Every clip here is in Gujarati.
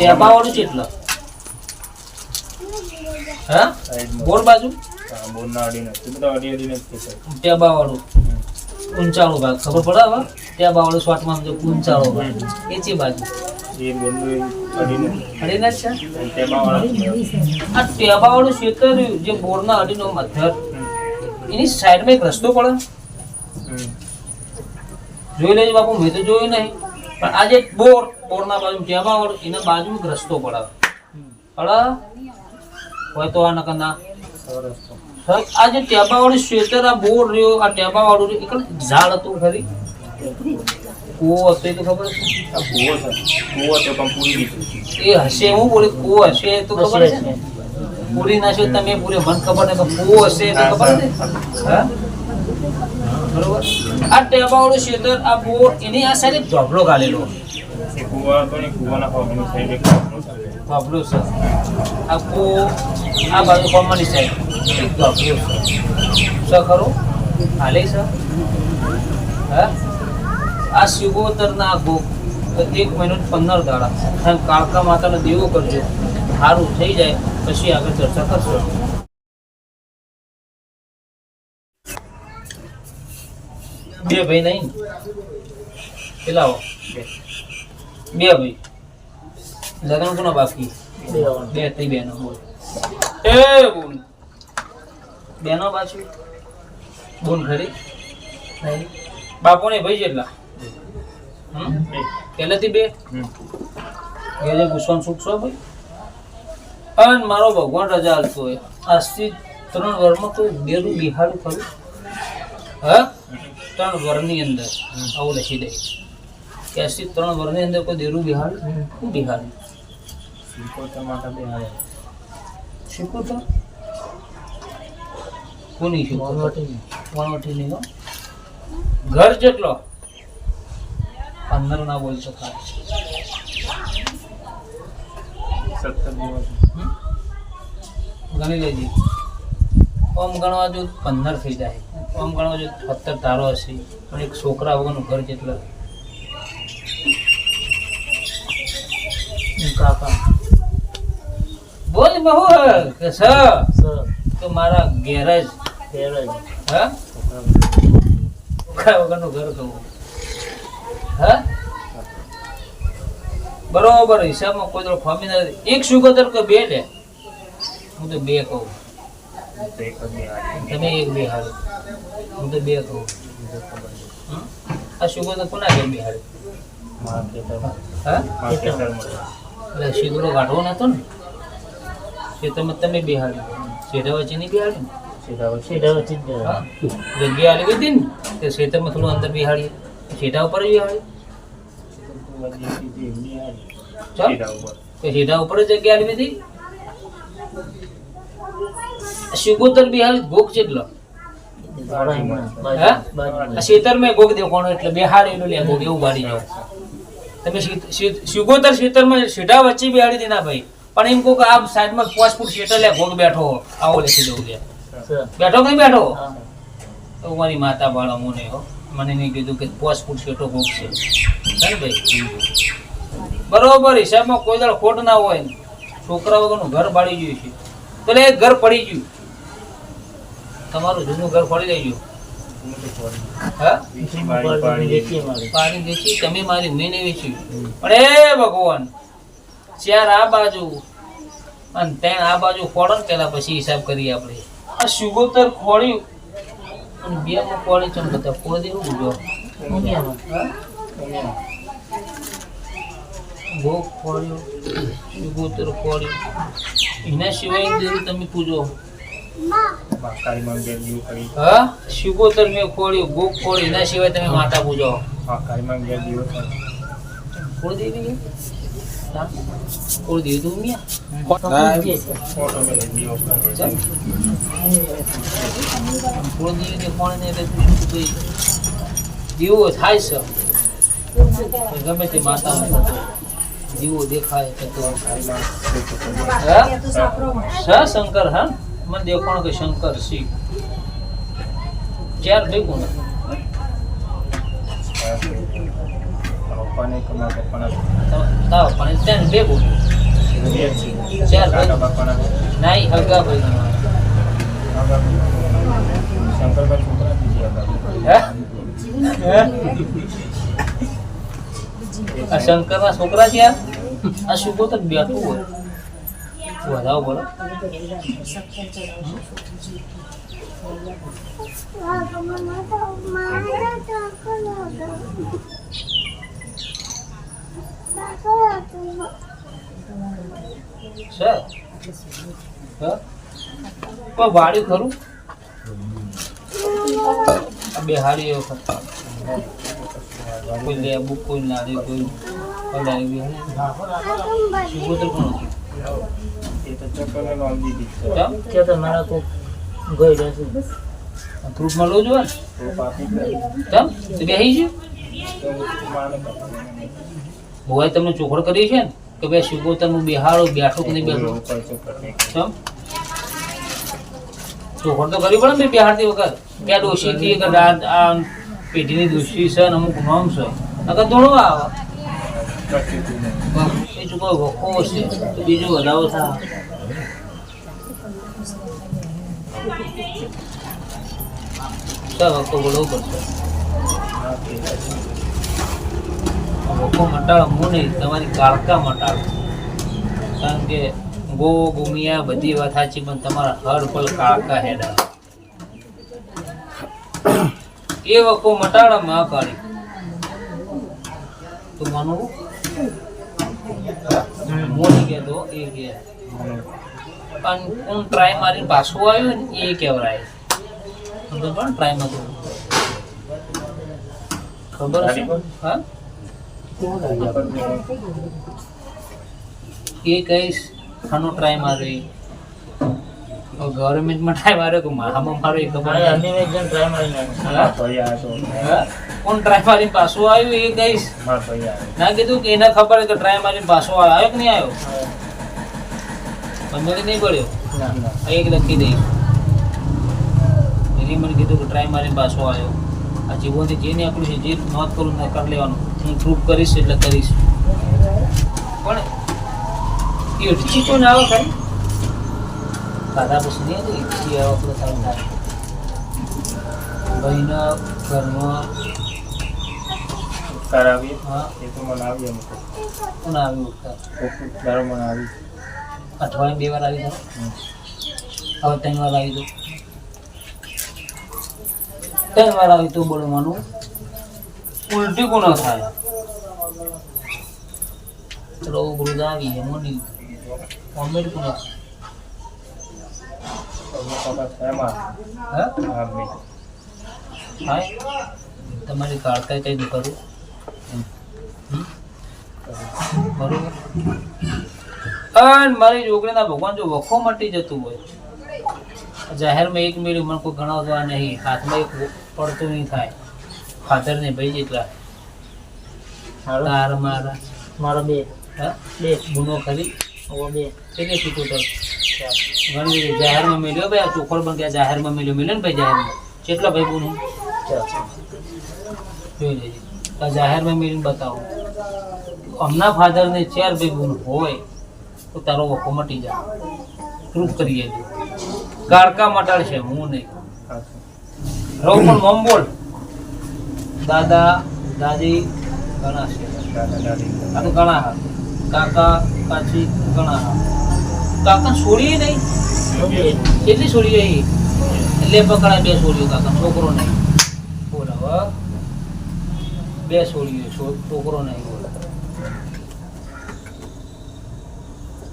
ટેબા વાળું કેટલો હા? સાઈડમાં. બાજુ? બોરના અડીને. તે બધા અડી ઊંચાળો ભાગ ખબર પડે હવે? ટેબા શોર્ટમાં સમજો ઊંચાળો ભાગ એ ચી બાજુ. એ બોરનું અડીને અડીને છે? અને આ ક્ષેત્ર જે બોરના અડીનો. એની સાઈડમાં એક રસ્તો પડે. જોઈ લેજો બાપુ મેં તો જોયું નહીં. પણ આજે બોર બોરના બાજુ વાળું એના બાજુ રસ્તો પડે પડે હોય તો આ નકર ના. સરસ તો. સાહેબ, આ જે ટેબા વાળું ક્ષેત્ર આ બોર રહ્યો આ ટેબા વાળું રહ્યું, એક ઝાડ હતું ખરી. કૂવો હતો એ તો ખબર છે? આ કૂવો છે. કૂવો તો પણ પૂરી દીધું. એ હશે હું બોલી કૂવો હશે એ તો ખબર છે? ને પૂરી નાખ્યો તમે પૂરે મને ખબર નહીં તો કૂવો હશે એ તો ખબર છે? હા? બરોબર? આ ટેબાવાળું ક્ષેત્ર આ બોર એની આ સાઈડ એક ઢોબલો ગાલેલો ઢોકળો છે. આ કૂવો આ બાજુ કોમની સાઈડ. ઢોબલો છે. ખરું? હાલે છે. હા? આ શિવોતરના આ ગોપ એક મહિનો પંદર દાડા કાળકા માતાનો દેવો કરજો. સારું થઈ જાય. પછી આગળ ચર્ચા કરશો. બે ભાઈ નહીં. ને? પેલા બે ભાઈ. લગ્ન કોનો બાકી? બે થઈ બેનો બોલ એ બોલ. બેનો પાછું બોલ ખરી. બાપો ને ભાઈ જેટલા. પહેલેથી બે. ગેજે ગુસ્સાનું સુખ છો ભાઈ? અને મારો ભગવાન રજા હાલતો હોય. આજથી ત્રણ વર્ષમાં કોઈ બેરું બિહાડું ખરું હા? ત્રણ વર્ષની અંદર આવું લખી દે. કે આજથી ત્રણ વર્ષની અંદર કોઈ દેરું બિહાર? શું બિહાર? સિકોતર માતા બે હારે. શીખું તો કોની શીખું વણવટી નહીં ઘર જેટલો? પંદર ના બોલ શકાય. સત્તર દિવસ. ગણી લેજી. ઓમ ગણવા જો પંદર થઈ જાય. ઓમ ગણવા જો સત્તર તારો હશે. પણ એક છોકરા વગરનું ઘર જેટલા. કાકા. બોલ બહુ સ? તો મારા ગેરેજ હા? છોકરા વગરનું ઘર કહું. હા? બરોબર હિસાબમાં કોઈ દાડો ફામી નથી. એક સુગોતર કે બે લે? હું તો બે કહું. તો એક જ બે હારે. તમે એક બે હારે. હું તો બે કહું? આ સુગોતર કોના ઘેર બે હારે? મારા ખેતરમાં. હા? ખેતરમાં. એટલે શીગડો કાઢવો નતો ને? ખેતરમાં તમે બે હારે. શેઠા વચ્ચે નહીં બે જગ્યા આવી હતી ને તે શેતરમાં થોડું અંદર બિહાડીએ શેઠા ઉપર જ બિહાડીએ ચાલ. સીધા ઉપર. ઉપર જ જગ્યા આવી હતી શિગોતર બી હાલ ભોગ હા? શેતર મેં ભોગ દેવ કોણ એટલે બિહારી નું લે ભોગ એવું બાળી જાવ તમે સુગોતર શેતરમાં સીધા વચ્ચે બિહાડી દેના ભાઈ. પણ એમ કહું કે આ સાઈડમાં પાંચ ફૂટ શેતર લે ભોગ બેઠો આવો લખી દઉં લે બેઠો કઈ બેઠો? તો મારી માતા બાળો મને હો. મને નહીં કીધું કે પાંચ ફૂટ શેટો ભોગ છે. ભાઈ? બરોબર હિસાબમાં કોઈ દાળ ખોટ ના હોય. છોકરા વગરનું ઘર બાળી ગયું છે. પેલે એક ઘર પડી ગયું. તમારું જૂનું ઘર ફોડી પાડી. પાણી વેચી, તમે મારી મેં વેચ્યું. પણ એ ભગવાન, ચાર આ બાજુ અને ત્યાં આ બાજુ ખોડો ને પેલા પછી હિસાબ કરીએ આપણે. આ સુગોતર ખોળ્યું. અને બે માં ખોળી છે બધા ખોડ દેવું বুঝો ભોગ ખોળ્યો, સુગોતર ખોડ્યું એના સિવાય તમે પૂજો મહાકાળી મંદિર જેવું કરી. હા? સુગોતર મેં ખોડ્યું ભોગ ખોડ્યું એના સિવાય તમે માતા પૂજો. મહાકાળી મંદિર જેવું કરી. ખોડ દેવી હા ખોડ દેવું તું મિયા? ઓટોમેટિક દીવો કરે. થોડો દિવસ કોણ ને એટલે તું શું કહી દીવો થાય છે. ગમે તે માતાનો થતો દીવો દેખાય થતો હા? હા શંકર હા? મને દેખાણ કે શંકર શિવ? ચાર ભેગું પપ્પાને એક મારા પપ્પાના પણ ત્યાં છે ચાર ભાઈ નાઈ હગા ભાઈ. છોકરા શંકરના છોકરા છે આ? શુભો તો બેઠું હોય. વધાવો બોલો. વાડ્યું ખરું? બે હાડી એ વખત કોઈ લેબુ કોઈ નારી કોઈ પડાવી શુભો કે કોક ગઈ રહેશે ગ્રુપમાં લો જો તે બેહી છે તમને ચોખડ કરી છે ને? કે ભાઈ શુભો તમે બેહાડો બેઠો કે નહીં બેઠો? ચોખડ તો? કરવી પડે ને ભાઈ બેહાડતી વખત. કે ડોશીથી કે આ આ પેઢીની દોષી છે ને અમુક નોમ છે. નકર ધોળો આવે. એ ચૂકો વખો છે. તો બીજું વધારો થાય સર વખો બોલવું પડશે ના કે વખો મટાડો હું નહીં તમારી કાળકા મટાડો કારણ કે ગો ગુમિયા બધી વાત સાચી પણ તમારા હર પલ કાળકા હેડા. એ વકો મટાડા માં કાઢી તું માનું? મોની કહેતો એ કે પણ હું ટ્રાય મારીને પાછું આવ્યો ને એ કહેવાય ખબર પણ ટ્રાયમાં ખબર હશે હા? એ કહીશ ખાનો ટ્રાય માર્યો ગવર્મેન્ટમાં ટ્રાય માર્યો કે મારામાં મારો એ ખબર મારી મારા? કોણ ટ્રાય મારીને પાછું આવ્યું એ કહીશ. મારા. ના કીધું કે એને ખબર કે ટ્રાય મારીને પાછો આવ્યો કે નહીં આવ્યો? મને નહીં પડ્યો. એક લખી દઈ એને મને કીધું કે ટ્રાય મારીને પાછો આવ્યો આ જીવનથી જે ને આપણું છે જે નોંધ કરું ને કરી લેવાનું હું પ્રૂફ કરીશ એટલે કરીશ પણ એ આવે ખાલી ખાધા પછી નહીં હતી આવે આપણે સારું થાય ભાઈના ઘરમાં ઉપકાર આવીએ. હા એ તો મને આવી તો. આવ્યું ઉઠતા કોક મને આવી. અઠવાડિયે બે વાર આવી હમ. હવે ત્રણ વાર આવી દો ત્રણ વાર આવી તો બોલવાનું. ઉલટી કોણ થાય? ચલો ગુરુદા આવી એમ નહીં ભાઈ. થાય તમારી કાળકા કઈ કરું? બરોબર. અને મારી છોકરીના ભગવાન જો વખો મટી જતું હોય. જાહેરમાં એક મેળ્યું મને કોઈ ગણાવવા નહીં. હાથમાં એક પડતું નહીં થાય. ફાધર ને ભાઈ જેટલા તાર મારા. મારો બે. હા? બે. ગુનો ખરી બે. કેટલી સીટો તો. ઘણી જાહેરમાં મેળ્યો ભાઈ આ ચોખડ પણ ત્યાં જાહેરમાં મેળ્યો. મેળ્યો ને ભાઈ જાહેરમાં. કેટલા ભાઈ બોનું જોઈ લેજે. જાહેરમાં મેળીને બતાવો. હમણાં ફાધરને ચાર ભાઈ બોન હોય. તો તારો વખો મટી જાય પ્રૂફ કરીએ જો. કાળકા મટાડશે હું નહીં. રહો પણ મમ બોલ. દાદા, દાદી, ઘણા છે. આ ઘણા હા. કાકા, કાચી, ઘણા હા. કાકા છોડીએ નહીં. કેટલી છોડી એ એટલે પકડા બે છોડીઓ કાકા, છોકરો નહીં. બોલ હવે બે છોડીઓ, છો- છોકરો નહીં બોલ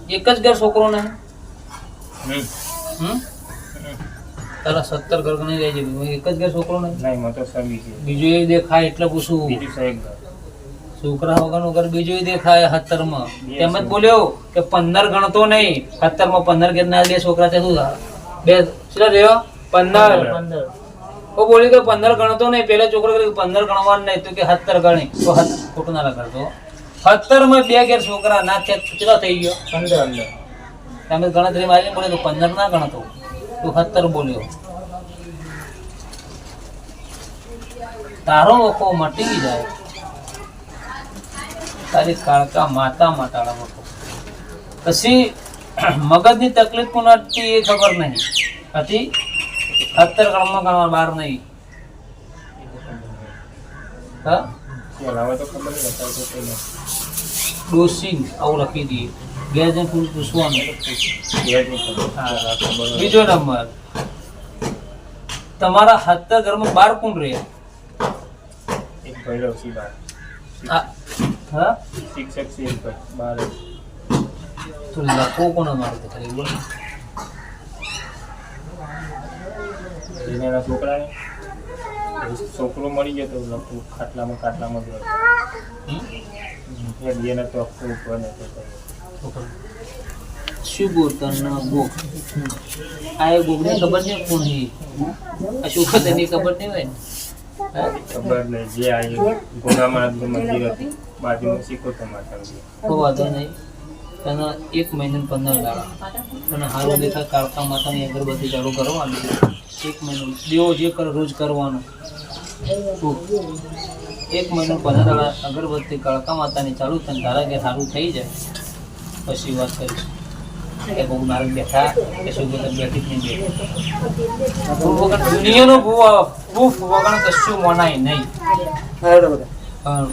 એક જ ઘર છોકરો ને હમ. તારા સત્તર ઘર ગણી રહેજે એક જ ઘર છોકરો ને નહીં તો સમી છે. બીજું એ દેખાય એટલે પૂછું. ઘર. છોકરા વગરનું ઘર બીજું દેખાય સત્તરમાં તેમ જ બોલ્યો કે પંદર ગણતો નહીં. સત્તરમાં પંદર ઘેરના બે છોકરા છે શું થાય? બે શું રહ્યો. પંદર. પંદર. ઓ બોલ્યું કે પંદર ગણતો નહીં. પેલા છોકરો કે પંદર ગણવાનું નહીં. તો કે સત્તર ગણી. તો હત- ખોટું ના લગાડતો સત્તરમાં બે ઘેર છોકરા ના કેટલો થઈ ગયો? પંદર અંદર તમે ગણતરી મારી પડે તો પંદર ના ગણતો. તું સત્તર બોલ્યો. તારો વખો મટી જાય. તારી કાળકા માતા માતાળા મોટો પછી મગજની તકલીફ કોણ હતી એ ખબર નહીં. હતી સત્તર કર્મ ગણવા બહાર નહીં. હા? હવે તો ખબર નહીં અત્યારે તો કંઈ નહીં. ડોસિંગ આવું લખી દઈએ બે જણ પૂરું પૂછવાનું કહેવાય જ નહીં ખબર. હા. ખબર હોય. બીજો નંબર તમારા હત્તર ઘરમાં બાર કોણ રહે એક ભૈરવ સિંહ બાર. આ હા શિક્ષક છે એક ભાઈ. બાર જ. તો લખો કોણ અમારું તો ખાલી બોલો એને એના છોકરાને છોકરો મળી ગયો તો લખું ખાટલામાં ખાટલામાં જ રહ્યો. હમ? એ બેને તો આખું ઉપર ને તો કર્યું. શું બોલતા ના ગોખ આ એ ગોખની ખબર નહીં કોણ છે? આ શું ખબર ખબર નહીં હોય ને? ખબર નહીં. જે આ ગોગામાં મંદિર હતું બાજુમાં શીખો માતા કોઈ વાંધો નહીં. તને એક મહિના પંદર દાડા. તને સારું દેખાય કાળકા માતાની અગરબત્તી ચાલુ કરવાની એક મહિનો. દેવો જે કરે રોજ કરવાનો? એક મહિનો પંદર અગરબત્તી કાળકા માતાની ચાલુ થઈને તારા કે સારું થઈ જાય પછી વાત કરીશું. કે બહુ મારે બેઠા કે શું બધા બેઠી જ નહીં બેઠી. ભૂ વગર દુનિયાનો ભૂ ભૂ વગર કશું મનાય નહીં. પણ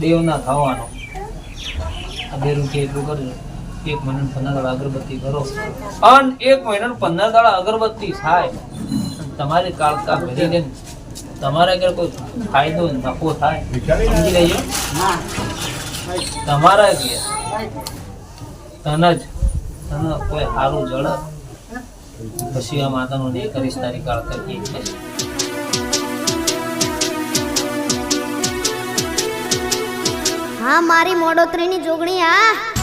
દેવના થવાનો. આ બે રૂપિયા એટલું કરજો. એક મહિના પંદર દાડા અગરબત્તી કરો. અને એક મહિના પંદર દાડા અગરબત્તી થાય. તમારી કાળકા ભરી દે તમારે અગર કોઈ ફાયદો નફો થાય સમજી લઈએ તમારા ઘેર તને જ તને કોઈ સારું જળ. પછી આ માતાનું નહીં કરીશ તારી કાળકા કે હા મારી મોડોતરીની જોગણી આ